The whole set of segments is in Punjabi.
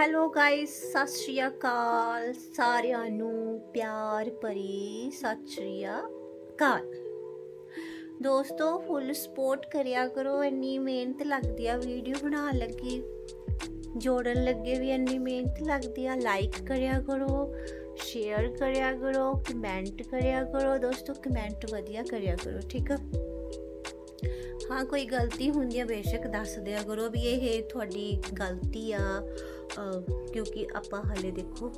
ਹੈਲੋ ਗਾਇਸ ਸਤਿ ਸ਼੍ਰੀ ਅਕਾਲ। ਸਾਰਿਆਂ ਨੂੰ ਪਿਆਰ ਭਰੀ ਸਤਿ ਸ਼੍ਰੀ ਅਕਾਲ। ਦੋਸਤੋ ਫੁੱਲ ਸਪੋਰਟ ਕਰਿਆ ਕਰੋ। ਇੰਨੀ ਮਿਹਨਤ ਲੱਗਦੀ ਆ ਵੀਡੀਓ ਬਣਾਉਣ ਲੱਗੀ। ਜੋੜਨ ਲੱਗੇ ਵੀ ਇੰਨੀ ਮਿਹਨਤ ਲੱਗਦੀ ਆ। ਲਾਈਕ ਕਰਿਆ ਕਰੋ ਸ਼ੇਅਰ ਕਰਿਆ ਕਰੋ ਕਮੈਂਟ ਕਰਿਆ ਕਰੋ। ਦੋਸਤੋ ਕਮੈਂਟ ਵਧੀਆ ਕਰਿਆ ਕਰੋ, ਠੀਕ ਆ? ਹਾਂ, ਕੋਈ ਗਲਤੀ ਹੁੰਦੀ ਹੈ ਬੇਸ਼ੱਕ ਦੱਸ ਦਿਆ ਕਰੋ ਵੀ ਇਹ ਤੁਹਾਡੀ ਗਲਤੀ ਆ। ਕਿਉਂਕਿ ਆਪਾਂ ਹਲੇ ਦੇਖੋ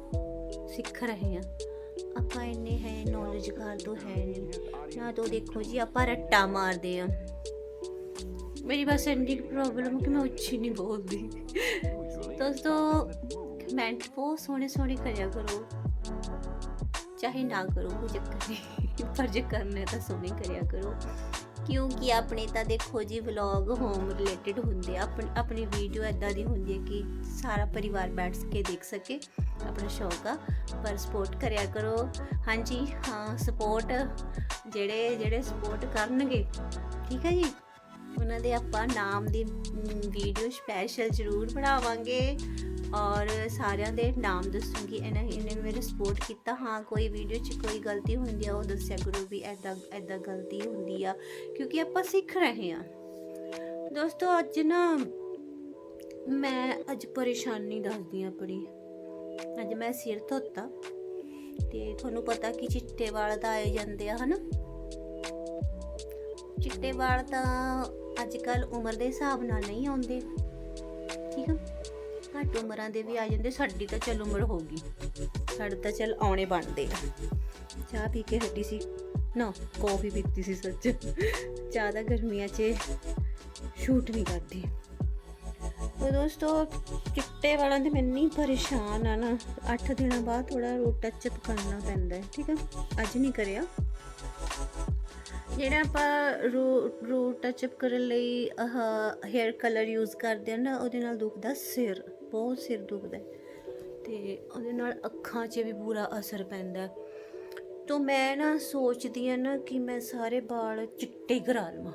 ਸਿੱਖ ਰਹੇ ਹਾਂ। ਆਪਾਂ ਇੰਨੇ ਹੈ ਨੌਲੇਜ ਕਰ ਦੋ ਹੈ ਨਹੀਂ। ਨਾ ਤਾਂ ਦੇਖੋ ਜੀ, ਆਪਾਂ ਰੱਟਾ ਮਾਰਦੇ ਆ ਮੇਰੀ ਬਸ ਇੰਨੀ ਪ੍ਰੋਬਲਮ ਕਿ ਮੈਂ ਉੱਚੀ ਨਹੀਂ ਬੋਲਦੀ। ਦੋਸਤੋ ਕਮੈਂਟ ਬਹੁਤ ਸੋਹਣੇ ਸੋਹਣੇ ਕਰਿਆ ਕਰੋ। ਚਾਹੇ ਨਾ ਕਰੋ, ਕੋਈ ਚੱਕਰ ਨਹੀਂ। ਪਰ ਜੇ ਕਰਨਾ ਤਾਂ ਸੋਹਣੇ ਕਰਿਆ ਕਰੋ। ਕਿਉਂਕਿ ਆਪਣੇ ਤਾਂ ਦੇਖੋ ਜੀ ਵਲੌਗ ਹੋਮ ਰਿਲੇਟਡ ਹੁੰਦੇ ਆ, ਆਪਣੀ ਵੀਡੀਓ ਐਦਾਂ ਦੀ ਹੁੰਦੀ ਹੈ ਕਿ ਸਾਰਾ ਪਰਿਵਾਰ ਬੈਠ ਕੇ ਦੇਖ ਸਕੇ, ਆਪਣਾ ਸ਼ੌਕ ਆ, ਪਰ ਸਪੋਰਟ ਕਰਿਆ ਕਰੋ। ਹਾਂਜੀ, ਹਾਂ ਸਪੋਰਟ ਜਿਹੜੇ ਜਿਹੜੇ ਸਪੋਰਟ ਕਰਨਗੇ, ਠੀਕ ਹੈ ਜੀ? ਉਹਨਾਂ ਦੇ ਆਪਾਂ ਨਾਮ ਦੀ ਵੀਡੀਓ ਸਪੈਸ਼ਲ ਜ਼ਰੂਰ ਬਣਾਵਾਂਗੇ। ਔਰ ਸਾਰਿਆਂ ਦੇ ਨਾਮ ਦੱਸੂਗੀ। ਇਹਨਾਂ ਇਹਨੇ ਮੇਰੇ ਸਪੋਰਟ ਕੀਤਾ। ਹਾਂ, ਕੋਈ ਵੀਡੀਓ 'ਚ ਕੋਈ ਗਲਤੀ ਹੁੰਦੀ ਆ, ਉਹ ਦੱਸਿਆ ਕਰੋ ਵੀ ਐਦਾਂ ਐਦਾਂ ਗਲਤੀ ਹੁੰਦੀ ਆ, ਕਿਉਂਕਿ ਆਪਾਂ ਸਿੱਖ ਰਹੇ ਹਾਂ। ਦੋਸਤੋ, ਅੱਜ ਨਾ ਮੈਂ ਅੱਜ ਪਰੇਸ਼ਾਨੀ ਦੱਸਦੀ ਆ ਆਪਣੀ। ਅੱਜ ਮੈਂ ਸਿਰ ਧੋਤਾ ਤੇ ਤੁਹਾਨੂੰ ਪਤਾ ਕਿ ਚਿੱਟੇ ਵਾਲ ਤਾਂ ਆਏ ਜਾਂਦੇ ਆ, ਹਨਾ? ਚਿੱਟੇ ਵਾਲ ਤਾਂ ਅੱਜ ਕੱਲ ਉਮਰ ਦੇ ਹਿਸਾਬ ਨਾਲ ਨਹੀਂ ਆਉਂਦੇ। ਠੀਕ ਆ? ਘੱਟ ਉਮਰਾਂ ਦੇ ਵੀ ਆ ਜਾਂਦੇ, ਸਾਡੀ ਤਾਂ ਚੱਲ ਉਮਰ ਹੋ ਗਈ। ਸਾਡੇ ਤਾਂ ਚੱਲ ਆਉਣੇ ਬਣਦੇ ਆ। ਚਾਹ ਪੀ ਕੇ ਹੱਡੀ ਸੀ। ਨਾ ਕੌਫੀ ਪੀਤੀ ਸੀ ਸੱਚ। ਚਾਹ ਤਾਂ ਗਰਮੀਆਂ 'ਚ ਸ਼ੂਟ ਨਹੀਂ ਕਰਦੀ। ਉਹ ਦੋਸਤੋ, ਚਿੱਟੇ ਵਾਲਾਂ ਦੇ ਮੈਂ ਨਹੀਂ ਪਰੇਸ਼ਾਨ ਆ ਨਾ 8 ਦਿਨਾਂ ਬਾਅਦ ਥੋੜਾ ਰੂਟ ਟੱਚ ਅਪ ਕਰਨਾ ਪੈਂਦਾ ਹੈ, ਠੀਕ ਹੈ ਅੱਜ ਨਹੀਂ ਕਰਿਆ। ਜਿਹੜਾ ਆਪਾਂ ਰੂ ਟੱਚ ਅਪ ਕਰਨ ਲਈ ਆਹ 헤ਅਰ ਕਲਰ ਯੂਜ਼ ਕਰਦੇ ਆ ਨਾ, ਉਹਦੇ ਨਾਲ ਦੁਖਦਾ ਸਿਰ। ਬਹੁਤ ਸਿਰ ਦੁਖਦਾ ਹੈ ਤੇ ਉਹਦੇ ਨਾਲ ਅੱਖਾਂ 'ਚ ਵੀ ਬੁਰਾ ਅਸਰ ਪੈਂਦਾ ਹੈ। ਤੋ ਮੈਂ ਨਾ ਸੋਚਦੀ ਆ ਨਾ ਕਿ ਮੈਂ ਸਾਰੇ ਵਾਲ ਚਿੱਟੇ ਕਰਾ ਲਵਾਂ।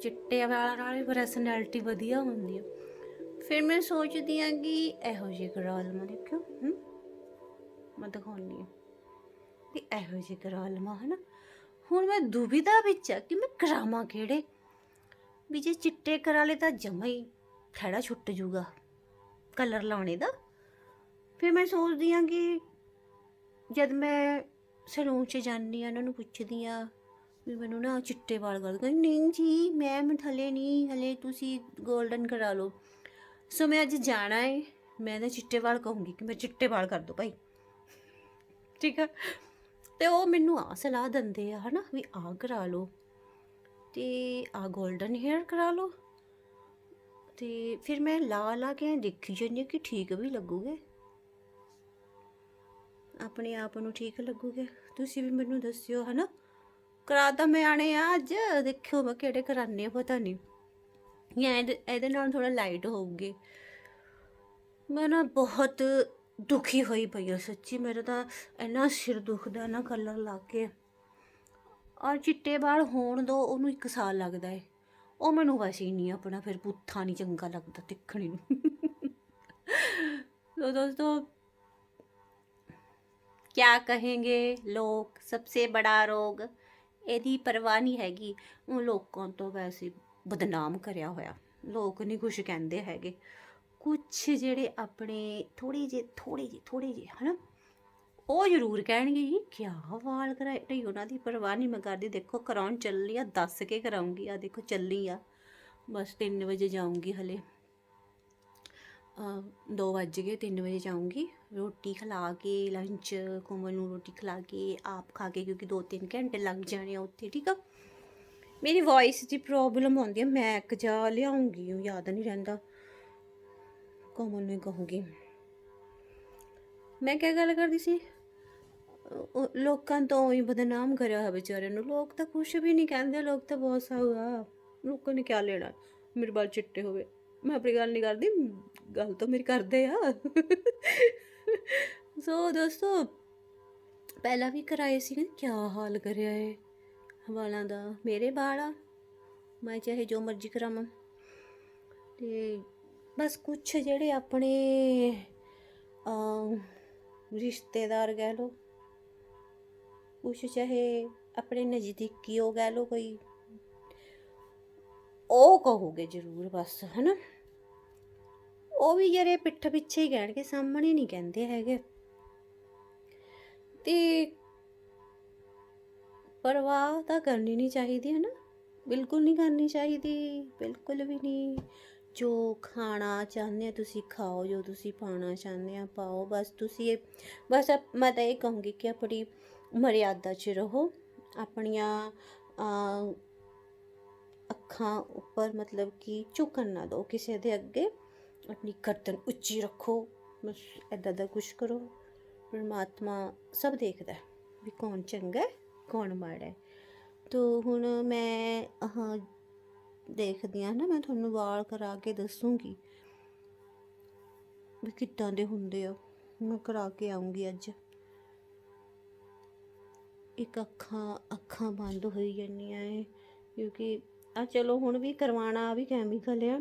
ਚਿੱਟੇ ਵਾਲਾਂ ਨਾਲ ਵੀ ਪਰਸਨੈਲਿਟੀ ਵਧੀਆ ਹੁੰਦੀ ਆ ਫਿਰ ਮੈਂ ਸੋਚਦੀ ਆ ਕਿ ਇਹੋ ਜਿਹੇ ਕਰਾ ਲਵਾਂ, ਦੇਖਿਓ, ਹੂੰ। ਮੈਂ ਦਿਖਾਉਂਦੀ ਆ ਵੀ ਇਹੋ ਜਿਹੇ ਕਰਾ ਲਵਾਂ, ਹਨਾ। ਹੁਣ ਮੈਂ ਦੁਬਿਧਾ ਵਿੱਚ ਆ ਕਿ ਮੈਂ ਕਰਾਵਾਂ ਕਿਹੜੇ? ਵੀ ਜੇ ਚਿੱਟੇ ਕਰਾ ਲਏ ਤਾਂ ਜਮਾ ਹੀ ਖੜਾ ਛੁੱਟ ਜੂਗਾ। ਕਲਰ ਲਾਉਣੇ ਦਾ। ਫਿਰ ਮੈਂ ਸੋਚਦੀ ਆ ਕਿ ਜਦ ਮੈਂ ਸਲੂਨ 'ਚ ਜਾਂਦੀ ਆ ਉਹਨਾਂ ਨੂੰ ਪੁੱਛਦੀ ਆ ਵੀ ਮੈਨੂੰ ਨਾ ਚਿੱਟੇ ਵਾਲ ਕਰ ਕਹਿੰਦੇ, ਨਹੀਂ ਜੀ ਮੈਂ ਥਲੇ ਨਹੀਂ, ਹਲੇ ਤੁਸੀਂ 골ਡਨ ਕਰਾ ਲਓ। ਸੋ ਮੈਂ ਅੱਜ ਜਾਣਾ ਹੈ ਮੈਂ ਤਾਂ ਚਿੱਟੇ ਵਾਲ ਕਹੂੰਗੀ ਕਿ ਮੈਂ ਚਿੱਟੇ ਵਾਲ ਕਰ ਦੋ ਭਾਈ। ਠੀਕ ਆ? ਤੇ ਉਹ ਮੈਨੂੰ ਆ ਸਲਾਹ ਦਿੰਦੇ ਆ, ਹਨਾ, ਵੀ ਆ ਕਰਾ ਲਓ ਤੇ ਆ 골ਡਨ ਹੇਅਰ ਕਰਾ ਲਓ। ਤੇ ਫਿਰ ਮੈਂ ਲਾ ਲਾ ਕੇ ਦੇਖੀ ਜਾਂਦੀ ਹਾਂ ਕਿ ਠੀਕ ਵੀ ਲੱਗੂਗੇ। ਆਪਣੇ ਆਪ ਨੂੰ ਠੀਕ ਲੱਗੂਗੇ। ਤੁਸੀਂ ਵੀ ਮੈਨੂੰ ਦੱਸਿਓ, ਹਨਾ? ਕਰਾ ਤਾਂ ਮੈਂ ਆਣੇ ਆ ਅੱਜ। ਦੇਖਿਓ ਮੈਂ ਕਿਹੜੇ ਕਰਾਣੇ ਆ ਪਤਾ ਨਹੀਂ। ਜਾਂ ਇਹਦੇ ਇਹਦੇ ਨਾਲ ਥੋੜਾ ਲਾਈਟ ਹੋਊਗੀ। ਮੈਂ ਨਾ ਬਹੁਤ ਦੁਖੀ ਹੋਈ ਪਈ ਆ ਸੱਚੀ। ਮੇਰਾ ਤਾਂ ਇੰਨਾ ਸਿਰ ਦੁਖਦਾ ਨਾ ਕਲਰ ਲਾ ਕੇ। ਔਰ ਚਿੱਟੇ ਵਾਲ ਹੋਣ ਦੋ, ਉਹਨੂੰ ਇੱਕ ਸਾਲ ਲੱਗਦਾ ਹੈ ਉਹ ਮੈਨੂੰ ਵੈਸੇ ਹੀ ਨਹੀਂ ਆਪਣਾ ਫਿਰ ਪੁੱਠਾ ਨਹੀਂ ਚੰਗਾ ਲੱਗਦਾ ਦੇਖਣੇ ਨੂੰ तो दोस्तों क्या कहेंगे ਲੋਕ सबसे बड़ा ਰੋਗ ਇਹਦੀ ਪਰਵਾਹ ਨਹੀਂ ਹੈਗੀ ਉਹ ਲੋਕਾਂ ਤੋਂ ਵੈਸੇ ਬਦਨਾਮ ਕਰਿਆ ਹੋਇਆ ਲੋਕ ਨਹੀਂ ਕੁਝ ਕਹਿੰਦੇ ਹੈਗੇ ਕੁਝ ਜਿਹੜੇ ਆਪਣੇ ਥੋੜੇ ਜਿਹੇ ਥੋੜੇ ਜਿਹੇ ਥੋੜੇ ਜਿਹੇ ਹਨਾ ਉਹ ਜ਼ਰੂਰ ਕਹਿਣਗੇ ਜੀ, ਕਿਆ ਵਾਲ ਕਰਾਏ। ਨਹੀਂ, ਉਹਨਾਂ ਦੀ ਪਰਵਾਹ ਨਹੀਂ ਮੈਂ ਕਰਦੀ। ਦੇਖੋ ਕਰਾਉਣ ਚੱਲੀ ਆ, ਦੱਸ ਕੇ ਕਰਾਉਂਗੀ। ਆ ਦੇਖੋ, ਚੱਲੀ ਆ। ਬਸ 3 ਵਜੇ ਜਾਊਂਗੀ ਹਲੇ। ਦੋ ਵੱਜ ਗਏ 3 ਵਜੇ ਜਾਊਂਗੀ। ਰੋਟੀ ਖਿਲਾ ਕੇ ਲੰਚ ਕੋਮਲ ਨੂੰ ਰੋਟੀ ਖਿਲਾ ਕੇ, ਆਪ ਖਾ ਕੇ, ਕਿਉਂਕਿ 2-3 ਘੰਟੇ ਲੱਗ ਜਾਣੇ ਆ ਉੱਥੇ, ਠੀਕ ਆ? ਮੇਰੀ ਵੌਇਸ ਦੀ ਪ੍ਰੋਬਲਮ ਆਉਂਦੀ ਹੈ ਇੱਕ ਜਾ ਲਿਆਉਂਗੀ, ਉਹ ਯਾਦ ਨਹੀਂ ਰਹਿੰਦਾ। ਕੋਮਲ ਨੂੰ ਹੀ ਕਹੂੰਗੀ। ਮੈਂ ਕਿਆ ਗੱਲ ਕਰਦੀ ਸੀ? ਲੋਕਾਂ ਤੋਂ ਹੀ ਬਦਨਾਮ ਕਰਿਆ ਹੋਇਆ ਵਿਚਾਰਿਆਂ ਨੂੰ। ਲੋਕ ਤਾਂ ਕੁਝ ਵੀ ਨਹੀਂ ਕਹਿੰਦੇ, ਲੋਕ ਤਾਂ ਬਹੁਤ ਸਾਊ ਆ। ਲੋਕਾਂ ਨੇ ਕੀ ਲੈਣਾ? ਮੇਰੇ ਬਾਲ ਚਿੱਟੇ ਹੋਵੇ ਮੈਂ ਆਪਣੀ ਗੱਲ ਨਹੀਂ ਕਰਦੀ, ਗੱਲ ਤਾਂ ਮੇਰੀ ਕਰਦੇ ਆ। ਸੋ ਦੋਸਤੋ, ਪਹਿਲਾਂ ਵੀ ਕਰਾਏ ਸੀ ਨਾ ਕੀ ਹਾਲ ਕਰਿਆ ਏ? ਵਾਲਾਂ ਦਾ ਮੇਰੇ ਵਾਲ ਆ। ਮੈਂ ਚਾਹੇ ਜੋ ਮਰਜ਼ੀ ਕਰਾਵਾਂ। ਤੇ ਬਸ ਕੁਝ ਜਿਹੜੇ ਆਪਣੇ ਰਿਸ਼ਤੇਦਾਰ ਕਹਿ ਲਓ ਕੁਛ ਚਾਹੇ ਆਪਣੇ ਨਜ਼ਦੀਕੀ ਹੋ ਕਹਿ ਲਓ ਕੋਈ, ਉਹ ਕਹੋਗੇ ਜ਼ਰੂਰ ਬਸ, ਹਨਾ? ਉਹ ਵੀ ਜਿਹੜੇ ਪਿੱਠ ਪਿੱਛੇ ਹੀ ਕਹਿਣਗੇ, ਸਾਹਮਣੇ ਨਹੀਂ ਕਹਿੰਦੇ ਹੈਗੇ। ਤੇ ਪਰਵਾਹ ਤਾਂ ਕਰਨੀ ਨਹੀਂ ਚਾਹੀਦੀ, ਹਨਾ? ਬਿਲਕੁਲ ਨਹੀਂ ਕਰਨੀ ਚਾਹੀਦੀ, ਬਿਲਕੁਲ ਵੀ ਨਹੀਂ। ਜੋ ਖਾਣਾ ਚਾਹੁੰਦੇ ਆ ਤੁਸੀਂ ਖਾਓ, ਜੋ ਤੁਸੀਂ ਪਾਉਣਾ ਚਾਹੁੰਦੇ ਆ ਪਾਓ, ਬਸ ਤੁਸੀਂ ਇਹ, ਬਸ ਮੈਂ ਤਾਂ ਇਹ ਕਹੂੰਗੀ ਕਿ ਆਪਣੀ ਮਰਿਆਦਾ 'ਚ ਰਹੋ। ਆਪਣੀਆਂ ਅੱਖਾਂ ਉੱਪਰ ਮਤਲਬ ਕਿ ਝੁਕਣ ਨਾ ਦਿਓ ਕਿਸੇ ਦੇ ਅੱਗੇ। ਆਪਣੀ ਕਰਤਨ ਉੱਚੀ ਰੱਖੋ। ਬਸ ਐਦਾਂ ਦਾ ਕੁਛ ਕਰੋ। ਪਰਮਾਤਮਾ ਸਭ ਦੇਖਦਾ ਵੀ ਕੌਣ ਚੰਗਾ ਹੈ, ਕੌਣ ਮਾੜਾ ਹੈ। ਤੋ ਹੁਣ ਮੈਂ ਆਹ ਦੇਖਦੀ ਆ ਨਾ, ਮੈਂ ਤੁਹਾਨੂੰ ਵਾਲ ਕਰਾ ਕੇ ਦੱਸੂਗੀ ਵੀ ਕਿੱਦਾਂ ਦੇ ਹੁੰਦੇ ਆ। ਮੈਂ ਕਰਾ ਕੇ ਆਉਂਗੀ ਅੱਜ। ਇੱਕ ਅੱਖਾਂ ਅੱਖਾਂ ਬੰਦ ਹੋਈ ਜਾਂਦੀਆਂ ਏ ਕਿਉਂਕਿ, ਆ ਚਲੋ ਹੁਣ ਵੀ ਕਰਵਾਉਣਾ ਵੀ ਕੈਮੀਕਲ ਆ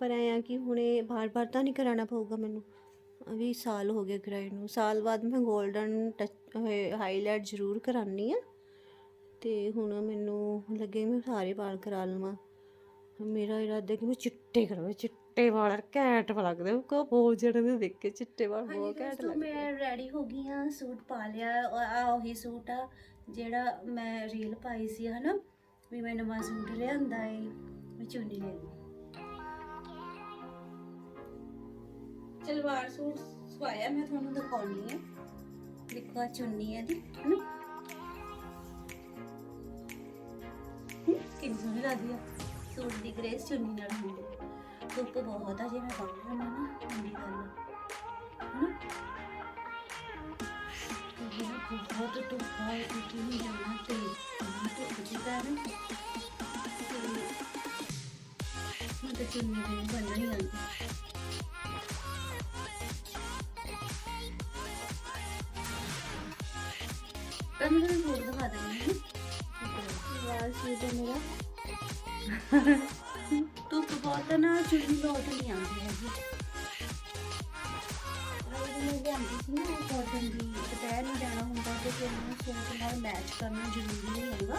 ਪਰ ਐਂ ਆ ਕਿ ਹੁਣੇ ਬਾਰ-ਬਾਰ ਤਾਂ ਨਹੀਂ ਕਰਾਉਣਾ ਪਊਗਾ ਮੈਨੂੰ। ਵੀ ਸਾਲ ਹੋ ਗਿਆ ਕਰਾਏ ਨੂੰ। ਸਾਲ ਬਾਅਦ ਮੈਂ 골ਡਨ ਟੱਚ ਹਾਈਲਾਈਟ ਜ਼ਰੂਰ ਕਰਾਨੀ ਆ ਤੇ ਹੁਣ ਮੈਨੂੰ ਲੱਗੇ ਮੈਂ ਸਾਰੇ ਵਾਲ ਕਰਾ ਲਵਾਂ। ਮੇਰਾ ਇਰਾਦਾ ਕਿ ਮੈਂ ਚਿੱਟੇ ਕਰਾਵਾਂ ਚਿੱਟੇ ਵਾਲ ਘੈਂਟ ਲੱਗਦੇ ਉਹ ਕੋ ਬਹੁਤ ਜਿਹੜੇ ਨੇ ਦੇਖ ਕੇ ਚਿੱਟੇ ਵਾਲ ਬਹੁਤ ਘੈਂਟ ਦੋਸਤੋ ਲੱਗਦੇ ਮੈਂ ਰੈਡੀ ਹੋ ਗਈ ਆ ਸੂਟ ਪਾ ਲਿਆ। ਆ ਉਹੀ ਸੂਟ ਆ ਜਿਹੜਾ ਮੈਂ ਰੀਲ ਪਾਈ ਸੀ ਹਨਾ? ਵੀ ਮੈਂ ਨਵਾਂ ਸੂਟ ਲਿਆਂਦਾ ਏ ਮੈਂ ਚੁੰਨੀ ਲੈ ਲਈ। ਸਲਵਾਰ ਸੂਟ ਸਵਾਇਆ ਮੈਂ ਤੁਹਾਨੂੰ ਦਿਖਾਉਣੀ ਹੈ ਦੇਖੋ ਆ ਚੁੰਨੀ ਹੈ ਦੀ ਹਨਾ? ਹਮ, ਕਿੰਨੀ ਸੋਹਣੀ ਲੱਗਦੀ ਆ। ਸੂਟ ਦੀ ਗ੍ਰੇਸ ਚੁੰਨੀ ਨਾਲ ਹੁੰਦੀ ਧੁੱਪ ਬਹੁਤ ਆ ਜੇ ਮੈਂ ਬੰਨ ਲਵਾਂ ਨਾ ਠੰਡੀ ਗੱਲ ਆ। ਹਨਾ ਇਹ ਬਹੁਤ ਧੁੱਪ ਹੈ ਕਿ ਨਹੀਂ ਜਾਣਾ ਤੇ ਧੁੱਪ ਜਿਹਾ ਹੈ ਤੇ ਮੈਂ ਤਾਂ ਚੁੰਨੀ ਦੇ ਬੰਨਣ ਨਹੀਂ ਆਉਂਦੀ ਤਾਂ ਮੈਂ ਤੁਹਾਨੂੰ ਹੋਰ ਦਿਖਾ ਦਿੰਦੀ ਹਾਂ ਲਾਲ ਸੂਟ ਹੈ ਮੇਰਾ ਧੁੱਪ ਬਹੁਤ ਹੈ ਨਾ ਚੁੰਨੀ ਲੋਟ ਨਹੀਂ ਆਉਂਦੀ ਹੈਗੀ। ਰੋਜ਼ ਮੈਂ ਲਿਆਂਦੀ ਸੀ ਨਾ ਕਾਟਨ ਦੀ, ਦੁਪਹਿਰ ਨੂੰ ਜਾਣਾ ਹੁੰਦਾ ਤੇ ਫਿਰ ਮੈਨੂੰ ਸੂਟ ਨਾਲ ਮੈਚ ਕਰਨਾ ਜ਼ਰੂਰੀ ਨਹੀਂ ਹੁੰਦਾ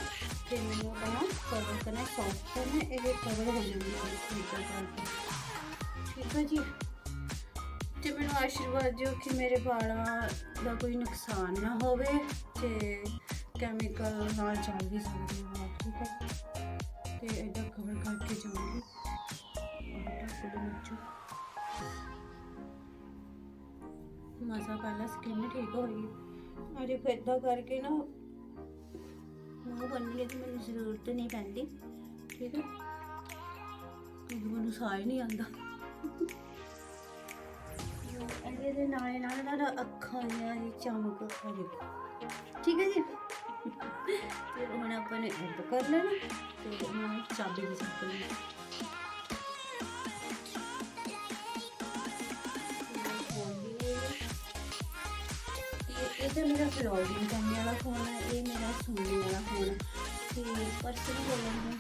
ਤੇ ਮੈਨੂੰ ਆਪਣਾ ਕਵਰ ਕਰਨਾ ਸੌਫਟ ਕਰਨਾ ਇਹ ਕਵਰ ਹੋ ਜਾਂਦੀ ਹੈ ਸੂਟ ਕਰਕੇ ਠੀਕ ਹੈ ਜੀ? ਤੇ ਮੈਨੂੰ ਆਸ਼ੀਰਵਾਦ ਦਿਓ ਕਿ ਮੇਰੇ ਵਾਲਾਂ ਦਾ ਕੋਈ ਨੁਕਸਾਨ ਨਾ ਹੋਵੇ ਤੇ ਕੈਮੀਕਲ ਨਾਲ ਚੱਲ ਵੀ ਸਕਦੇ ਹਾਂ। ਠੀਕ ਹੈ ਤੇ ਇਹਦਾ ਕਵਰ ਕਰਕੇ ਜਾਊਂਗੀ। ਔਰ ਫੁੱਲ ਪਹਿਲਾਂ ਸਕਿਨ ਠੀਕ ਹੋਈ ਅਜੇ ਫਿਰ ਇਦਾਂ ਕਰਕੇ ਨਾ ਮੂੰਹ ਬੰਨ੍ਹਣ ਦੀ ਮੈਨੂੰ ਜ਼ਰੂਰਤ ਨਹੀਂ ਪੈਂਦੀ। ਠੀਕ ਹੈ ਕਿਉਂਕਿ ਮੈਨੂੰ ਸਾਹ ਨਹੀਂ ਆਉਂਦਾ। ਇਹਦੇ ਦੇ ਨਾਲ ਨਾਲ ਨਾ ਅੱਖਾਂ ਦੀਆਂ ਇਹ ਚਮਕ ਆ ਠੀਕ ਹੈ ਜੀ? ਤੇ ਹੁਣ ਆਪਾਂ ਨੇ ਐਡ ਕਰ ਲੈਣਾ ਤੇ ਹੁਣ ਚਾਬੀ ਵੀ ਸੱਟ ਲਈ ਇਹ ਤਾਂ ਮੇਰਾ ਫਲੋਰਿੰਗ ਕਰਨੇ ਵਾਲਾ ਫੋਨ ਹੈ ਇਹ ਮੇਰਾ ਸੁਣਨੇ ਵਾਲਾ ਫੋਨ ਹੈ ਤੇ ਪਰਸ ਵੀ ਹੋ ਜਾਂਦਾ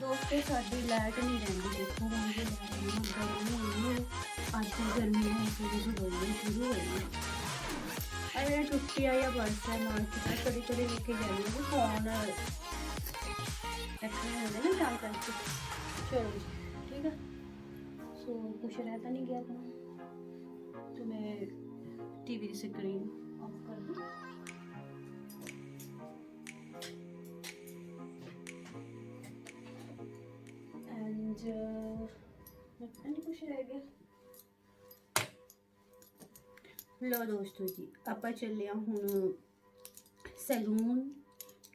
ਦੋਸਤੋ, ਸਾਡੀ ਲਾਈਟ ਨਹੀਂ ਰਹਿੰਦੀ ਦੇਖੋ, ਹੁਣ ਵੀ ਲਾਈਟ ਨਹੀਂ ਗਰਮੀ ਇੰਨੀ ਅੱਜ ਦੀ ਗਰਮੀ ਹੈ ਸ਼ੁਰੂ ਹੋ ਗਈ ਸ਼ੁਰੂ ਹੋ ਗਈ ਅਰੇ ਟੁੱਟੀ ਆਇਆ ਬਰਸਾ ਮਾਰਚ ਦਾ ਕਦੀ ਕਦੀ ਲੈ ਕੇ ਜਾਂਦੀ ਹਾਂ ਫੋਨ ਰੱਖਣੇ ਹੁੰਦੇ ਨਾ ਤਾਂ ਕਰਕੇ। ਚਲੋ ਜੀ ਠੀਕ ਹੈ ਸੋ ਕੁਛ ਰਹਿ ਤਾਂ ਨਹੀਂ ਗਿਆ ਤਾਂ तो मैं टीवी की स्क्रीन ऑफ कर दूँ एंड नहीं कुछ रह गया ਲੋ ਦੋਸਤੋ ਜੀ ਆਪਾਂ ਚੱਲੇ ਆ ਹੁਣ ਸੈਲੂਨ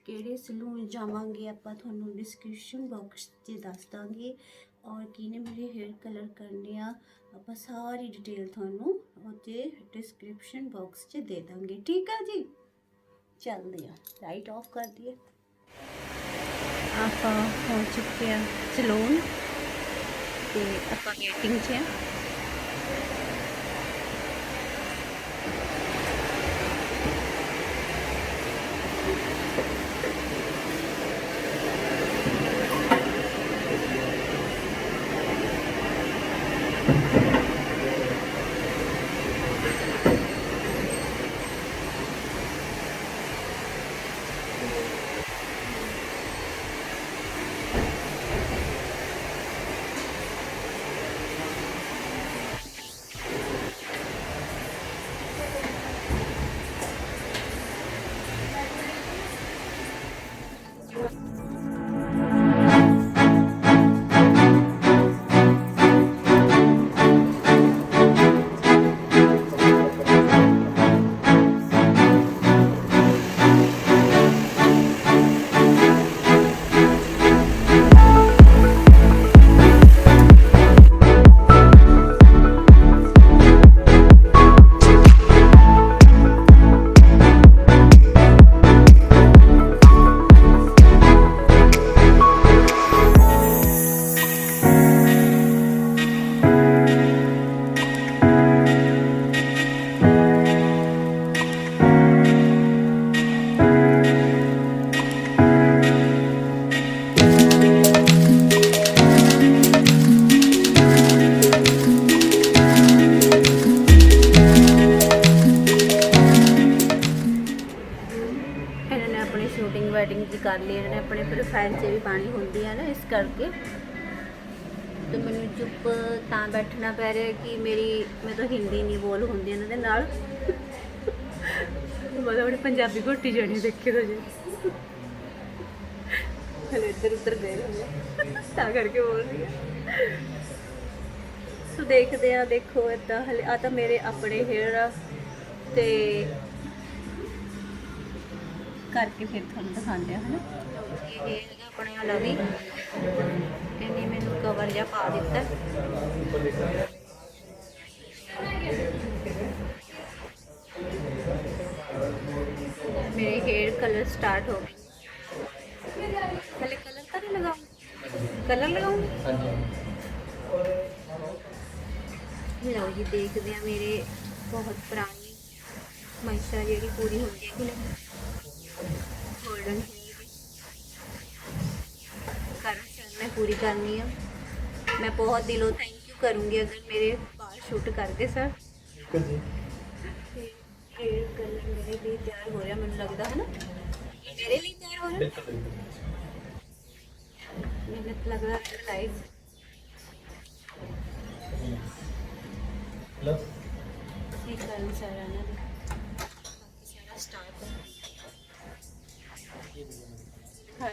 ਕਿਹੜੇ ਸਲੂਨ ਜਾਵਾਂਗੇ, ਆਪਾਂ ਤੁਹਾਨੂੰ ਡਿਸਕ੍ਰਿਪਸ਼ਨ ਬਾਕਸ 'ਚ ਦੱਸ ਦਾਂਗੇ। ਔਰ ਕਿਹਨੇ ਮੇਰੇ ਹੇਅਰ ਕਲਰ ਕਰਨੇ ਆ, ਆਪਾਂ ਸਾਰੀ ਡਿਟੇਲ ਤੁਹਾਨੂੰ ਉਹਦੇ ਡਿਸਕ੍ਰਿਪਸ਼ਨ ਬਾਕਸ 'ਚ ਦੇ ਦਾਂਗੇ। ਠੀਕ ਆ ਜੀ? ਚੱਲਦੇ ਆ। ਲਾਈਟ ਆਫ ਕਰ ਦਈਏ। ਆਪਾਂ ਹੋ ਚੁੱਕੇ ਆ ਸਲੂਨ ਤੇ ਆਪਾਂ ਮੀਟਿੰਗ 'ਚ ਆ। ਤਾਂ ਪੈ ਰਿਹਾ ਕਿ ਮੇਰੀ, ਮੈਂ ਤਾਂ ਹਿੰਦੀ ਨਹੀਂ ਬੋਲ ਹੁੰਦੀ ਇਹਨਾਂ ਦੇ ਨਾਲ। ਮਤਲਬ ਆਪਣੀ ਪੰਜਾਬੀ ਘੋਟੀ ਜਾਣੀ ਦੇਖੇ ਹੋ ਜੇ। ਹਲੇ ਇੱਧਰ ਉੱਧਰ ਗਏ ਹੋਏ ਆ। ਤਾਂ ਕਰਕੇ ਬੋਲ ਰਹੀ ਹਾਂ। ਸੋ ਦੇਖਦੇ ਆ ਦੇਖੋ ਏਦਾਂ, ਹਲੇ ਆ ਤਾਂ ਮੇਰੇ ਆਪਣੇ ਹੇਅਰ ਆ ਤੇ ਕਰਕੇ ਫਿਰ ਤੁਹਾਨੂੰ ਦਿਖਾਉਂਦੇ ਆ ਹਨਾ। ਇਹ ਹੈਗਾ ਆਪਣੇ ਵਾਲਾ ਵੀ। ਇਹਨੇ ਮੈਨੂੰ ਕਵਰ ਜਿਹਾ ਪਾ ਦਿੱਤਾ ਮੇਰੇ ਹੇਅਰ ਕਲਰ ਸਟਾਰਟ ਹੋ ਗਏ ਹਲੇ ਕਲਰ ਤਾਂ ਨਹੀਂ ਲਗਾਉਂ ਕਲਰ ਲਗਾਉਂਗੀ ਲਓ ਜੀ ਦੇਖਦੇ ਆ ਮੇਰੇ ਬਹੁਤ ਪੁਰਾਣੀ ਮਨਸ਼ਾ ਜਿਹੜੀ ਪੂਰੀ ਹੁੰਦੀ ਹੈ ਕਿ ਨਹੀਂ ਗੋਲਡਨ ਕਰਨ ਸਰ ਮੈਂ ਪੂਰੀ ਕਰਨੀ ਆ ਮੈਂ ਬਹੁਤ ਦਿਲੋਂ ਥੈਂਕ ਯੂ ਕਰੂੰਗੀ ਅਗਰ ਮੇਰੇ ਬਾਲ ਸ਼ੂਟ ਕਰਦੇ ਸਰ ਇਹ ਕਲਰ ਮੇਰੇ ਲਈ ਤਿਆਰ ਹੋ ਰਿਹਾ ਮੈਨੂੰ ਲੱਗਦਾ ਹੈ ਨਾ ਇਹ ਮੇਰੇ ਲਈ ਤਿਆਰ ਹੋ ਰਿਹਾ? ਮੈਨੂੰ ਤਾਂ ਲੱਗਦਾ ਹੈ ਲਾਈਟ ਇਹ ਕਰਨ ਸਰ ਆਣਾ ਬਾਕੀ ਸਾਰਾ ਸਟਾਰਟ ਹੈ हाँ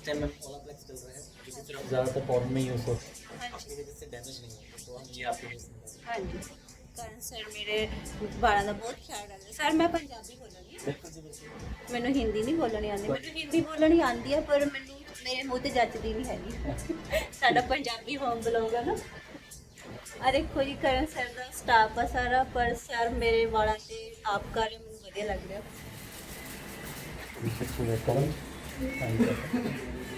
इस टाइम में ओलाप्लेक्स चल रहा है क्योंकि सिर्फ ज़्यादातर फॉर्म में यूज़ होता है हाँ जी आपकी वजह से डैमेज नहीं होता तो हम ये आपके यूज़ में ਹਾਂਜੀ ਕਰਨ ਸਰ ਮੇਰੇ ਵਾਲਾਂ ਦਾ ਬਹੁਤ ਖਿਆਲ ਰੱਖਦੇ ਸਰ ਮੈਂ ਪੰਜਾਬੀ ਬੋਲਾਂਗੀ बिल्कुल जी बिल्कुल ਮੈਨੂੰ ਹਿੰਦੀ ਨਹੀਂ ਬੋਲਣੀ ਆਉਂਦੀ ਮੈਨੂੰ ਹਿੰਦੀ ਬੋਲਣੀ ਆਉਂਦੀ ਹੈ ਪਰ ਮੈਨੂੰ ਮੇਰੇ ਮੂੰਹ ਤੇ ਜੱਚਦੀ ਨਹੀਂ ਹੈਗੀ ਸਾਡਾ ਪੰਜਾਬੀ ਹੋਮ ਬਲੌਗ ਹੈ ਨਾ ਆ ਦੇਖੋ ਜੀ ਕਰਨ ਸਰ ਦਾ ਸਟਾਫ ਆ ਸਾਰਾ ਪਰ ਸਰ ਮੇਰੇ ਵਾਲਾਂ ਤੇ ਆਪ ਕਰ ਰਹੇ ਮੈਨੂੰ ਵਧੀਆ ਲੱਗ ਰਿਹਾ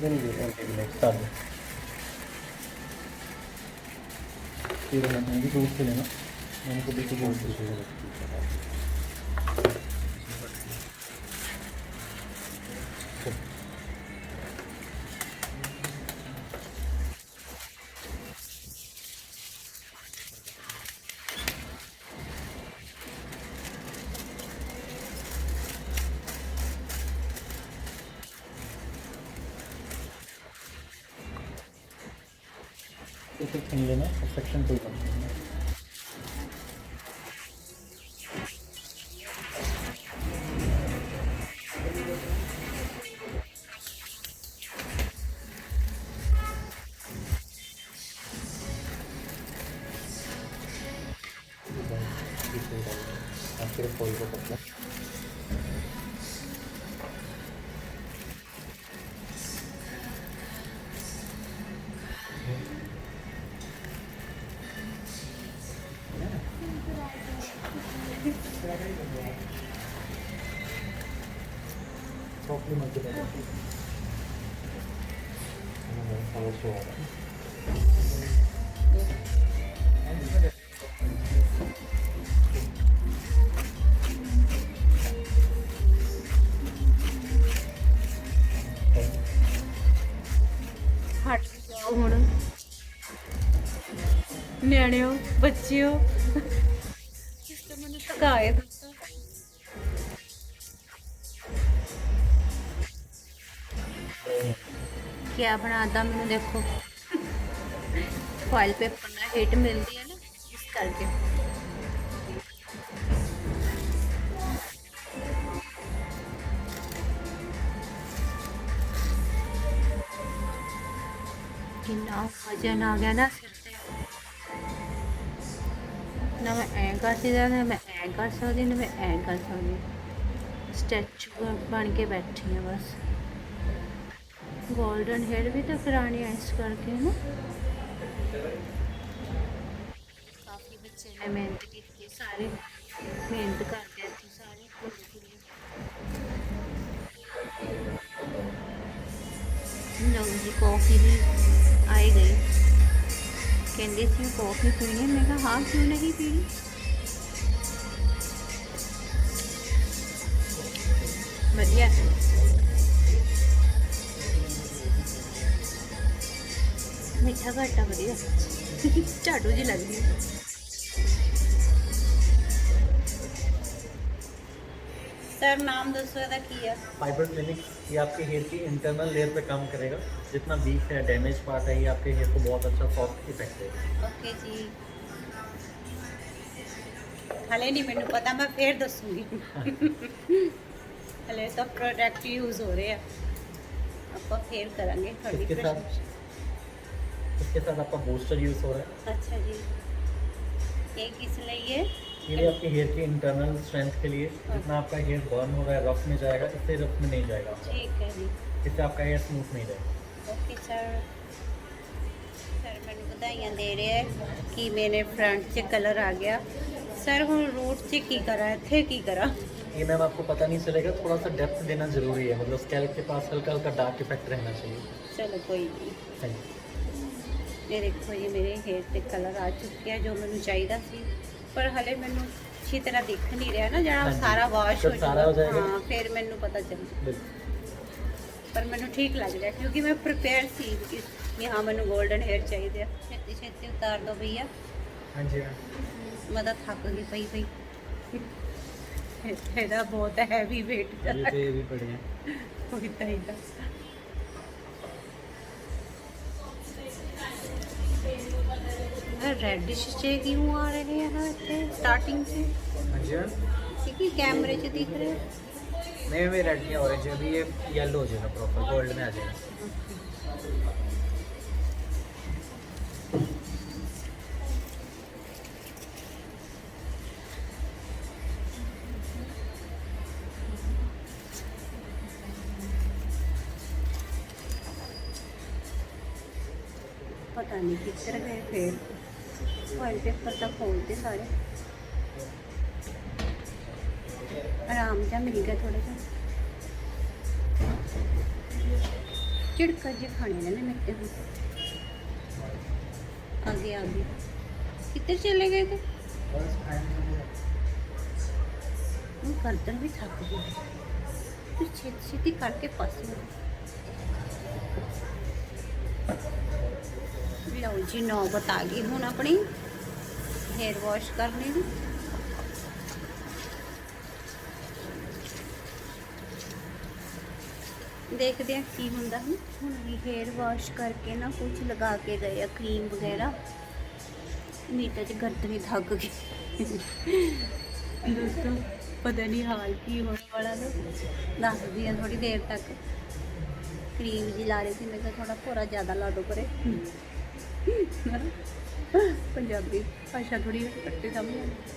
then you can take like starboard. ഇത് നമുക്ക് ബൂസ്റ്റ് ചെയ്യണം നമുക്ക് boost in Linux section 2. Toplu makine. ਹਟ ਜਾਓ ਹੁਣ ਨਿਆਣਿਓ ਬੱਚਿਓ ਕੀ ਬਣਾਦਾ ਮੈਨੂੰ ਦੇਖੋ। ਫਾਈਲ ਪੇਪਰ ਨਾਲ ਹਿੱਟ ਮਿਲਦੀ ਹੈ ਨਾ, ਇਸ ਕਰਕੇ। ਕਿੰਨਾ ਵਜਨ ਆ ਗਿਆ ਨਾ ਸਿਰ ਤੇ। ਨਾ ਮੈਂ ਐਂ ਕਰ ਸਕਦਾ, ਨਾ ਮੈਂ ਐਂ ਕਰ ਸਕਦੀ, ਨਾ ਮੈਂ ਐਂ ਕਰ ਸਕਦੀ। ਸਟੈਚੂ ਬਣ ਕੇ ਬੈਠੀ ਆ ਬਸ। ਗੋਲਡਨ हेयर भी तो करानी है इस करके ना काफ़ी बच्चे ने मेहनत की थी सारे मेहनत करते थे सारे कुड़ी कुड़ी लो जी कॉफ़ी भी आई गई कहती थी कॉफ़ी पीनी है मैं कहा हाँ क्यों नहीं पीनी ਮਿੱਠਾ ਘੱਟ ਆ ਵਧੀਆ ਝਾੜੂ ਜੀ ਲੱਗਦੀ ਹੈ ਸਰ ਨਾਮ ਦੱਸੋ ਇਹਦਾ ਕੀ ਹੈ फाइबर क्लिनिक ये आपके हेयर की इंटरनल लेयर पे काम करेगा जितना वीक है डैमेज पार्ट है ये आपके हेयर को बहुत अच्छा सॉफ्ट इफेक्ट देगा ਓਕੇ ਜੀ ਹਲੇ ਨਹੀਂ ਮੈਨੂੰ ਪਤਾ ਮੈਂ ਫੇਰ ਦੱਸੂਗੀ ਹਲੇ ਤਾਂ ਪ੍ਰੋਡਕਟ ਯੂਜ਼ ਹੋ ਰਹੇ ਆ ਆਪਾਂ ਫੇਰ ਕਰਾਂਗੇ ਤੁਹਾਡੀ इसके साथ ਪ੍ਰਸ਼ਨ इसके साथ आपका बूस्टर यूज़ हो रहा है। अच्छा जी। एक इसलिए ये ये भी आपके हेयर के इंटरनल स्ट्रेंथ के लिए। हाँ। जितना आपका हेयर बर्न हो रहा है रफ में जाएगा इससे रफ में नहीं जाएगा ठीक है जी। इससे आपका हेयर स्मूथ नहीं रहेगा ओके सर। सर मैं बधाइयाँ दे रहे हैं कि मेरे फ्रंट से कलर आ गया। सर हूँ रूट से की करा थे की करा? ये मैम आपको पता नहीं चलेगा थोड़ा सा डेप्थ देना ज़रूरी है। मतलब स्कैल्प के पास हल्का हल्का डार्क इफ़ेक्ट रहना चाहिए। चलो कोई नहीं। ਇਹ ਦੇਖੋ ਜੀ ਮੇਰੇ ਹੇਅਰ ਤੇ ਕਲਰ ਆ ਚੁੱਕਿਆ ਜੋ ਮੈਨੂੰ ਚਾਹੀਦਾ ਸੀ। ਪਰ ਹਲੇ ਮੈਨੂੰ ਅੱਛੀ ਤਰ੍ਹਾਂ ਦਿਖ ਨਹੀਂ ਰਿਹਾ ਨਾ ਜਿਹੜਾ ਸਾਰਾ ਵਾਸ਼ ਹੋ ਜਾਊਗਾ ਹਾਂ ਫਿਰ ਮੈਨੂੰ ਪਤਾ ਚੱਲ ਪਰ ਮੈਨੂੰ ਠੀਕ ਲੱਗ ਰਿਹਾ ਕਿਉਂਕਿ ਮੈਂ ਪ੍ਰਿਪੇਅਰ ਸੀ ਕਿ ਹਾਂ ਮੈਨੂੰ 골ਡਨ ਹੇਅਰ ਚਾਹੀਦੇ ਆ। ਛੇਤੀ ਛੇਤੀ ਉਤਾਰ ਦੋ ਭਈਆ। ਹਾਂਜੀ ਮੈਂ ਤਾਂ ਥੱਕ ਗਈ ਪਈ ਪਈ। ਇਹਦਾ ਬਹੁਤ ਹੈਵੀ weight ਚੱਲ ਤੇ ਵੀ ਪੜਿਆ ਕੋਈ ਤਾਂ ਹੀ अगर रेडिश जे क्यों आ रहे हैं यहाँ स्टार्टिंग से? हाँ क्योंकि हाँ। कैमरे से दिख रहे हैं। नहीं मेरे रेड नहीं ऑरेंज अभी ये येलो हो जाएगा प्रॉपर गोल्ड में आ जाएगा। पता नहीं किस तरह है फिर। ਫਾਈਲ ਪੇਪਰ ਤਾਂ ਖੋਲਦੇ ਸਾਰੇ ਆਰਾਮ ਜਿਹਾ ਮਿਲ ਗਿਆ ਥੋੜਾ ਜਿਹਾ ਚਿੜਕਾ ਜਿਹਾ ਖਾਣੇ ਨੇ ਮਿੱਟੇ ਹੁਣ ਆਗੇ ਆਗੇ ਕਿੱਧਰ ਚਲੇ ਗਏ ਤੇ ਉਹ ਗਰਦਨ ਵੀ ਥੱਕ ਗਈ ਤੂੰ ਛੇਤੀ ਛੇਤੀ ਕਰਕੇ ਪਾਸੇ ਹੋ ਲਓ ਜੀ ਨੌਬਤ ਆ ਗਈ ਹੁਣ ਆਪਣੀ ਹੇਅਰ ਵਾਸ਼ ਕਰਨੇ ਦੀ ਦੇਖਦੇ ਆ ਕੀ ਹੁੰਦਾ ਹੁਣ ਹੁਣ ਵੀ ਹੇਅਰ ਵਾਸ਼ ਕਰਕੇ ਨਾ ਕੁਝ ਲਗਾ ਕੇ ਗਏ ਆ ਕਰੀਮ ਵਗੈਰਾ। ਮੀਟਾ ਚ ਗਰਦਨੀ ਥੱਕ ਗਈ। ਦੋਸਤੋ, ਪਤਾ ਨਹੀਂ ਹਾਲ ਕੀ ਹੋਣ ਵਾਲਾ ਨਾ ਦੱਸਦੀ ਆ ਥੋੜੀ ਦੇਰ ਤੱਕ। ਕਰੀਮ ਜੀ ਲਾ ਰਹੀ ਸੀ, ਮੈਂ ਕਿਹਾ ਥੋੜਾ ਭੋਰਾ ਜ਼ਿਆਦਾ ਲਾ ਦੋ ਪਰੇ। ਪੰਜਾਬੀ ਭਾਸ਼ਾ ਥੋੜੀ ਕੱਟੇ ਸਮਝ ਆਉਂਦੀ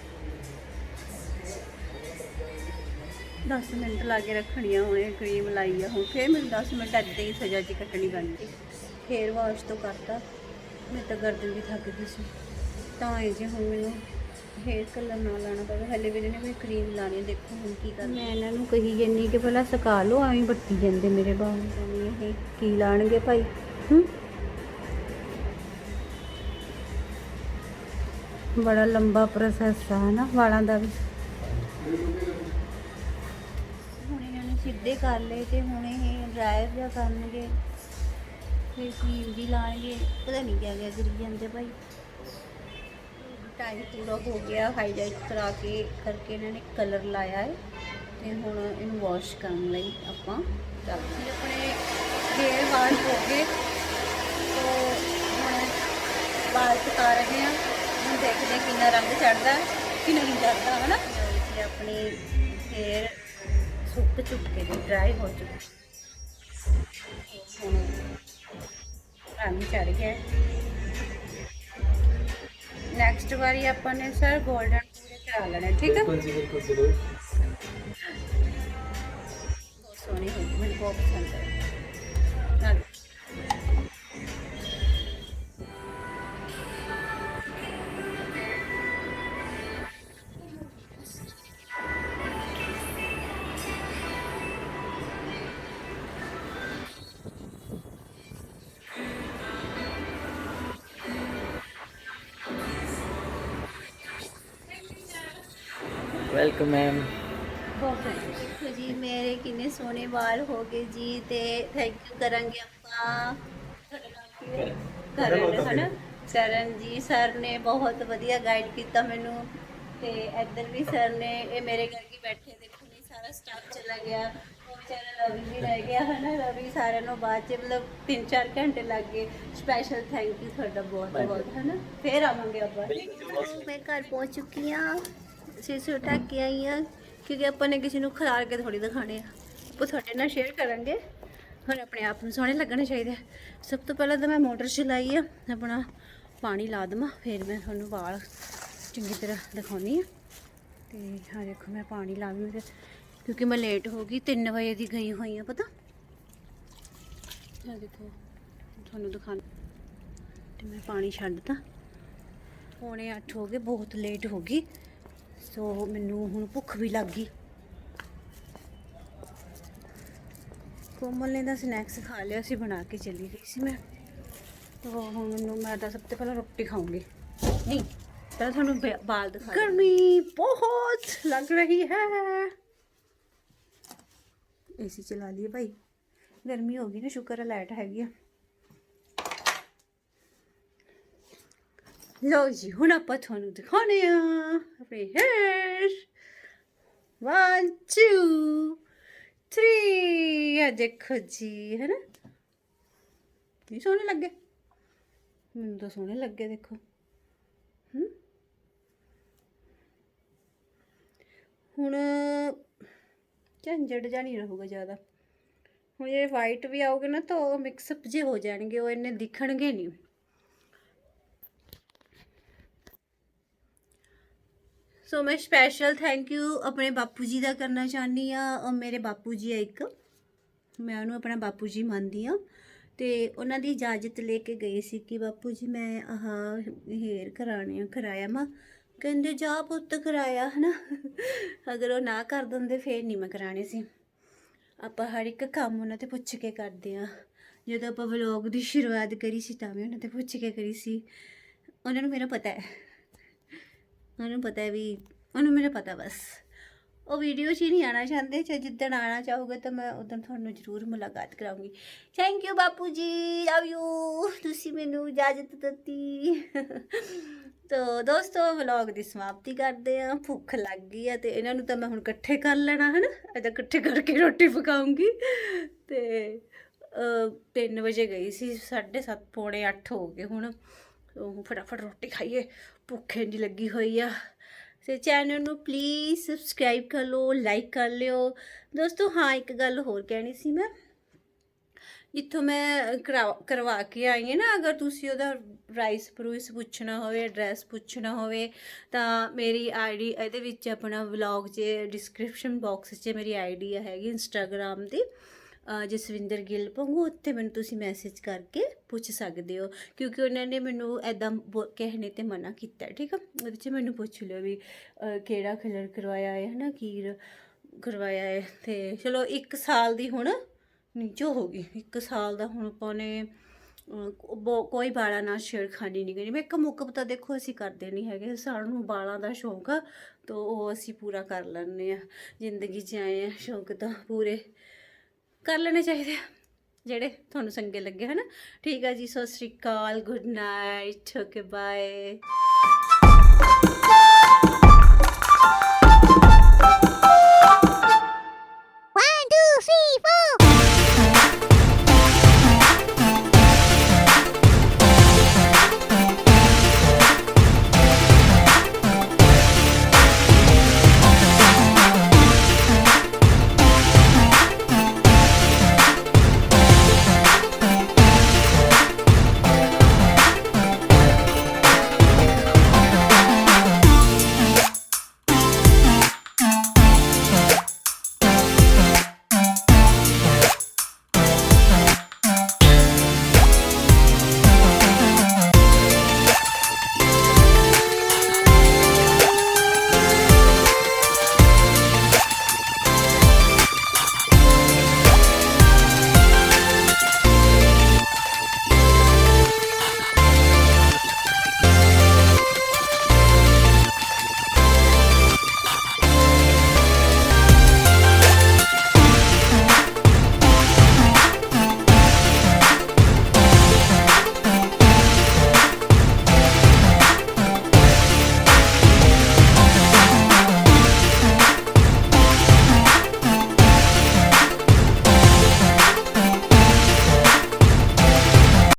10 ਮਿੰਟ ਲਾ ਕੇ ਰੱਖਣੀਆਂ ਹੁਣੇ ਕਰੀਮ ਲਾਈ ਆ ਹੁਣ। ਫੇਰ ਮੈਨੂੰ 10 ਮਿੰਟ ਏਦਾਂ ਹੀ ਸਜ਼ਾ ਚ ਕੱਟਣੀ ਪੈਣੀ ਫੇਰ ਵਾਸ਼ ਤੋਂ ਕਰਤਾ। ਮੈਂ ਤਾਂ ਗਰਦਨ ਵੀ ਥੱਕ ਗਈ ਸੀ। ਤਾਂ ਇਹ ਜੇ ਹੁਣ ਮੈਨੂੰ ਹੇਅਰ ਕਲਰ ਨਾ ਲਾਣਾ ਪਵੇ ਹਲੇ ਵੀ ਇਹਨੇ ਕੋਈ ਕਰੀਮ ਲਾਣੀ ਦੇਖੋ ਹੁਣ ਕੀ ਕਰਨਾ ਮੈਂ ਇਹਨਾਂ ਨੂੰ ਕਹੀ ਜੰਨੀ ਕਿ ਪਹਿਲਾਂ ਸੁਕਾ ਲਓ ਐਵੇਂ ਬੱਤੀ ਜਾਂਦੇ ਮੇਰੇ ਬਾਲ ਇਹ ਕੀ ਲਾਣਗੇ ਭਾਈ? ਹੂੰ? ਬੜਾ ਲੰਬਾ ਪ੍ਰੋਸੈਸ ਆ ਨਾ ਵਾਲਾਂ ਦਾ ਵੀ। ਹੁਣ ਇਹਨਾਂ ਨੇ ਸਿੱਧੇ ਕਰ ਲਏ ਤੇ ਹੁਣ ਇਹ ਡਰਾਇਰ ਜਿਹਾ ਕਰਨਗੇ, ਫਿਰ ਕਰੀਮ ਵੀ ਲਾਣਗੇ। ਪਤਾ ਨਹੀਂ ਕਿਆ ਕਿਆ ਕਰੀ ਜਾਂਦੇ ਭਾਈ। ਟਾਈਮ ਪੂਰਾ ਹੋ ਗਿਆ ਹਾਈਲਾਈਟ ਕਰਾ ਕੇ ਕਰਕੇ ਇਹਨਾਂ ਨੇ ਕਲਰ ਲਾਇਆ ਹੈ। ਤੇ ਹੁਣ ਇਹਨੂੰ ਵਾਸ਼ ਕਰਨ ਲਈ ਆਪਾਂ ਚੱਲਦੇ ਆਪਣੇ ਹੇਅਰ ਵਾਸ਼ ਹੋ ਗਏ। ਤੋ ਹੁਣ ਵਾਲ ਸੁਕਾ ਰਹੇ ਹਾਂ। ਨੂੰ ਦੇਖਦੇ ਕਿੰਨਾ ਰੰਗ ਚੜਦਾ ਕਿੰਨਾ ਨਹੀਂ ਚੜਦਾ ਹਨਾ? ਜੀ ਆਪਣੀ ਫੇਰ ਸੁੱਕ ਚੁੱਕੇ ਦੀ ਡਰਾਈ ਹੋ ਚੁੱਕੀ ਹੁਣ ਰੰਗ ਚੜ ਗਿਆ। ਨੈਕਸਟ ਵਾਰੀ ਆਪਾਂ ਨੇ ਸਰ 골ਡਨ ਪੂਰੇ ਕਰਾ ਲੈਣੇ ਠੀਕ ਹੈ ਬਿਲਕੁਲ ਜੀ ਬਿਲਕੁਲ ਜ਼ਰੂਰ। ਬਹੁਤ ਸੋਹਣੀ ਹੋਈ ਮੈਨੂੰ ਬਹੁਤ ਪਸੰਦ ਆਈ। ਮੈਮ ਦੇਖੋ ਜੀ ਸਰ ਨੇ ਬਹੁਤ ਵਧੀਆ ਗਾਈਡ ਕੀਤਾ ਮੈਨੂੰ। ਤੇ ਇੱਧਰ ਵੀ ਸਰ ਨੇ ਇਹ ਮੇਰੇ ਕਰਕੇ ਬੈਠੇ ਦੇਖੋ ਨਹੀਂ ਸਾਰਾ ਸਟਾਫ ਚਲਾ ਗਿਆ। ਵਿਚਾਰਾ ਰਵੀ ਵੀ ਰਹਿ ਗਿਆ ਹਨਾ ਰਵੀ ਸਾਰਿਆਂ ਨੂੰ ਬਾਅਦ ਚ ਮਤਲਬ 3-4 ਘੰਟੇ ਲੱਗ ਗਏ। ਸਪੈਸ਼ਲ ਥੈਂਕ ਯੂ ਤੁਹਾਡਾ ਬਹੁਤ ਬਹੁਤ ਹਨਾ? ਫੇਰ ਆਵਾਂਗੇ ਆਪਾਂ। ਮੈਂ ਘਰ ਪਹੁੰਚ ਚੁੱਕੀ ਆ ਸਿਰ ਢੱਕ ਕੇ ਆਈ ਆ, ਕਿਉਂਕਿ ਆਪਾਂ ਨੇ ਕਿਸੇ ਨੂੰ ਖਿਲਾਰ ਕੇ ਥੋੜੀ ਦਿਖਾਣੇ ਆ। ਆਪਾਂ ਤੁਹਾਡੇ ਨਾਲ ਸ਼ੇਅਰ ਕਰਾਂਗੇ। ਹੁਣ ਆਪਣੇ ਆਪ ਨੂੰ ਸੋਹਣੇ ਲੱਗਣੇ ਚਾਹੀਦੇ ਸਭ ਤੋਂ ਪਹਿਲਾਂ ਤਾਂ ਮੈਂ ਮੋਟਰ ਚਲਾਈ ਆ, ਆਪਣਾ ਪਾਣੀ ਲਾ ਦੇਵਾਂ, ਫਿਰ ਮੈਂ ਤੁਹਾਨੂੰ ਵਾਲ ਚੰਗੀ ਤਰ੍ਹਾਂ ਦਿਖਾਉਣੀ ਆ। ਤੇ ਹਾਂ ਦੇਖੋ, ਮੈਂ ਪਾਣੀ ਲਾ ਦੂੰ ਤੇ ਕਿਉਂਕਿ ਮੈਂ ਲੇਟ ਹੋ ਗਈ 3 ਵਜੇ ਦੀ ਗਈ ਹੋਈ ਆ, ਪਤਾ? ਹਾਂ ਦੇਖੋ, ਤੁਹਾਨੂੰ ਦਿਖਾ ਤੇ ਮੈਂ ਪਾਣੀ ਛੱਡ ਦਿੱਤਾ। ਪੌਣੇ 8 ਹੋ ਗਏ, ਬਹੁਤ ਲੇਟ ਹੋ ਗਈ। ਸੋ ਮੈਨੂੰ ਹੁਣ ਭੁੱਖ ਵੀ ਲੱਗ ਗਈ। ਕੋਮਲ ਨੇ ਤਾਂ ਸਨੈਕਸ ਖਾ ਲਿਆ ਸੀ ਬਣਾ ਕੇ ਚਲੀ ਗਈ ਸੀ ਮੈਂ। ਤੋ ਹੁਣ ਮੈਨੂੰ ਮੈਂ ਤਾਂ ਸਭ ਤੋਂ ਪਹਿਲਾਂ ਰੋਟੀ ਖਾਊਂਗੀ। ਨਹੀਂ ਪਹਿਲਾਂ ਤੁਹਾਨੂੰ ਬਾਲ ਦਿਖਾ ਗਰਮੀ ਬਹੁਤ ਲੱਗ ਰਹੀ ਹੈ। ਏਸੀ ਚਲਾ ਲਈਏ ਭਾਈ। ਗਰਮੀ ਹੋ ਗਈ ਨਾ ਸ਼ੁਕਰ ਹੈ ਲਾਈਟ ਹੈਗੀ ਆ। ਲਓ ਜੀ, ਹੁਣ ਆਪਾਂ ਤੁਹਾਨੂੰ ਦਿਖਾਉਣੇ ਆ ਆਪਣੇ ਹੇਅਰ 1 2 3 ਆ ਦੇਖੋ ਜੀ ਹੈ ਨਾ ਨਹੀਂ ਸੋਹਣੇ ਲੱਗੇ? ਮੈਨੂੰ ਤਾਂ ਸੋਹਣੇ ਲੱਗੇ, ਦੇਖੋ। ਹਮ ਹੁਣ ਝੰਜੜ ਜਿਹਾ ਨਹੀਂ ਰਹੂਗਾ ਜ਼ਿਆਦਾ। ਹੁਣ ਇਹ ਵਾਈਟ ਵੀ ਆਉਗੇ ਨਾ ਤਾਂ ਉਹ ਮਿਕਸਅਪ ਜੇ ਹੋ ਜਾਣਗੇ, ਉਹ ਇੰਨੇ ਦਿਖਣਗੇ ਨਹੀਂ। ਸੋ ਮੈਂ ਸਪੈਸ਼ਲ ਥੈਂਕ ਯੂ ਆਪਣੇ ਬਾਪੂ ਜੀ ਦਾ ਕਰਨਾ ਚਾਹਨੀ ਆ ਉਹ ਮੇਰੇ ਬਾਪੂ ਜੀ ਆ ਇੱਕ। ਮੈਂ ਉਹਨੂੰ ਆਪਣਾ ਬਾਪੂ ਜੀ ਮੰਨਦੀ ਆ ਤੇ ਉਹਨਾਂ ਦੀ ਇਜਾਜ਼ਤ ਲੈ ਕੇ ਗਈ ਸੀ ਕਿ ਬਾਪੂ ਜੀ, ਮੈਂ ਆਹ ਹੇਅਰ ਕਰਾਣੇ ਆ, ਕਰਾਇਆ ਮਾ ਕਹਿੰਦੇ, ਜਾ ਪੁੱਤ, ਕਰਾਇਆ, ਹਨਾ? ਅਗਰ ਉਹ ਨਾ ਕਰ ਦਿੰਦੇ, ਫੇਰ ਨਹੀਂ ਮੈਂ ਕਰਾਣੇ ਸੀ। ਆਪਾਂ ਹਰ ਇੱਕ ਕੰਮ ਉਹਨਾਂ ਤੇ ਪੁੱਛ ਕੇ ਕਰਦੇ ਆ ਜਦੋਂ ਆਪਾਂ ਵਲੌਗ ਦੀ ਸ਼ੁਰੂਆਤ ਕਰੀ ਸੀ, ਤਾਂ ਵੀ ਉਹਨਾਂ ਤੇ ਪੁੱਛ ਕੇ ਕਰੀ ਸੀ। ਉਹਨਾਂ ਨੂੰ ਮੇਰਾ ਪਤਾ ਹੈ। ਉਹਨੂੰ ਪਤਾ ਹੈ ਵੀ, ਉਹਨੂੰ ਮੇਰਾ ਪਤਾ ਬਸ। ਉਹ ਵੀਡੀਓ 'ਚ ਹੀ ਨਹੀਂ ਆਣਾ ਚਾਹੁੰਦੇ, ਚਾਹੇ ਜਿੱਦਣ ਆਣਾ ਚਾਹੋਗੇ ਤਾਂ ਮੈਂ ਉਦੋਂ ਤੁਹਾਨੂੰ ਜ਼ਰੂਰ ਮੁਲਾਕਾਤ ਕਰਾਉਂਗੀ। ਥੈਂਕ ਯੂ ਬਾਪੂ ਜੀ ਲਵ ਯੂ ਤੁਸੀਂ ਮੈਨੂੰ ਇਜਾਜ਼ਤ ਦਿੱਤੀ। ਤੋ ਦੋਸਤੋ ਵਲੌਗ ਦੀ ਸਮਾਪਤੀ ਕਰਦੇ ਆ ਭੁੱਖ ਲੱਗ ਗਈ ਆ ਤੇ ਇਹਨਾਂ ਨੂੰ ਤਾਂ ਮੈਂ ਹੁਣ ਇਕੱਠੇ ਕਰ ਲੈਣਾ ਹੈ ਨਾ ਅਜਾ ਇਕੱਠੇ ਕਰਕੇ ਰੋਟੀ ਪਕਾਉਂਗੀ। ਤੇ 3 ਵਜੇ ਗਈ ਸੀ 7:30 ਪੌਣੇ 8 ਹੋ ਗਏ ਹੁਣ। ਉਹ ਫਟਾਫਟ ਰੋਟੀ ਖਾਈਏ। ਭੁੱਖੇ ਇੰਨੀ ਲੱਗੀ ਹੋਈ ਆ। ਤੇ ਚੈਨਲ ਨੂੰ ਪਲੀਜ਼ ਸਬਸਕ੍ਰਾਈਬ ਕਰ ਲਓ ਲਾਈਕ ਕਰ ਲਿਓ। ਦੋਸਤੋ, ਹਾਂ, ਇੱਕ ਗੱਲ ਹੋਰ ਕਹਿਣੀ ਸੀ ਮੈਂ। ਜਿੱਥੋਂ ਮੈਂ ਕਰਾ- ਕਰਵਾ ਕੇ ਆਈ ਹਾਂ ਨਾ, ਅਗਰ ਤੁਸੀਂ ਉਹਦਾ ਪ੍ਰਾਈਸ ਪ੍ਰੂਇਸ ਪੁੱਛਣਾ ਹੋਵੇ ਐਡਰੈਸ ਪੁੱਛਣਾ ਹੋਵੇ, ਤਾਂ ਮੇਰੀ ਆਈਡੀ ਇਹਦੇ ਵਿੱਚ ਆਪਣਾ ਵਲੌਗ 'ਚ ਡਿਸਕ੍ਰਿਪਸ਼ਨ ਬਾਕਸ 'ਚ ਮੇਰੀ ਆਈਡੀ ਹੈਗੀ ਇੰਸਟਾਗ੍ਰam ਦੀ। ਜਸਵਿੰਦਰ ਗਿੱਲ ਪੰਗੂ ਉੱਥੇ ਮੈਨੂੰ ਤੁਸੀਂ ਮੈਸੇਜ ਕਰਕੇ ਪੁੱਛ ਸਕਦੇ ਹੋ, ਕਿਉਂਕਿ ਉਹਨਾਂ ਨੇ ਮੈਨੂੰ ਐਦਾਂ ਕਹਿਣੇ ਤੇ ਮਨਾ ਕੀਤਾ, ਠੀਕ ਆ? ਉਹਦੇ 'ਚ ਮੈਨੂੰ ਪੁੱਛ ਲਿਓ ਵੀ ਕਿਹੜਾ ਕਲਰ ਕਰਵਾਇਆ ਹੈ, ਹਨਾ? ਕੀ ਰ- ਕਰਵਾਇਆ ਹੈ, ਤੇ ਚਲੋ 1 ਸਾਲ ਦੀ ਹੁਣ ਨੀਚੋ ਹੋ ਗਈ 1 ਸਾਲ ਦਾ ਹੁਣ ਆਪਾਂ ਨੇ ਬੋ- ਕੋਈ ਬਾਲਾਂ ਨਾਲ ਛੇੜਖਾਨੀ ਨਹੀਂ ਕਰਨੀ। ਇੱਕ ਮੁੱਕਅਪ ਤਾਂ ਦੇਖੋ ਅਸੀਂ ਕਰਦੇ ਨਹੀਂ ਹੈਗੇ ਸਾਨੂੰ ਬਾਲਾਂ ਦਾ ਸ਼ੌਂਕ ਆ, ਤਾਂ ਉਹ ਅਸੀਂ ਪੂਰਾ ਕਰ ਲੈਂਦੇ ਆ ਜ਼ਿੰਦਗੀ 'ਚ ਆਏ ਆ ਸ਼ੌਂਕ ਤਾਂ ਪੂਰੇ ਕਰ ਲੈਣੇ ਚਾਹੀਦੇ ਆ। ਜਿਹੜੇ ਤੁਹਾਨੂੰ ਚੰਗੇ ਲੱਗੇ, ਹਨ? ਠੀਕ ਆ ਜੀ ਸੋ ਸ੍ਰੀ ਅਕਾਲ ਗੁੱਡ ਨਾਈਟ ਓਕੇ ਬਾਏ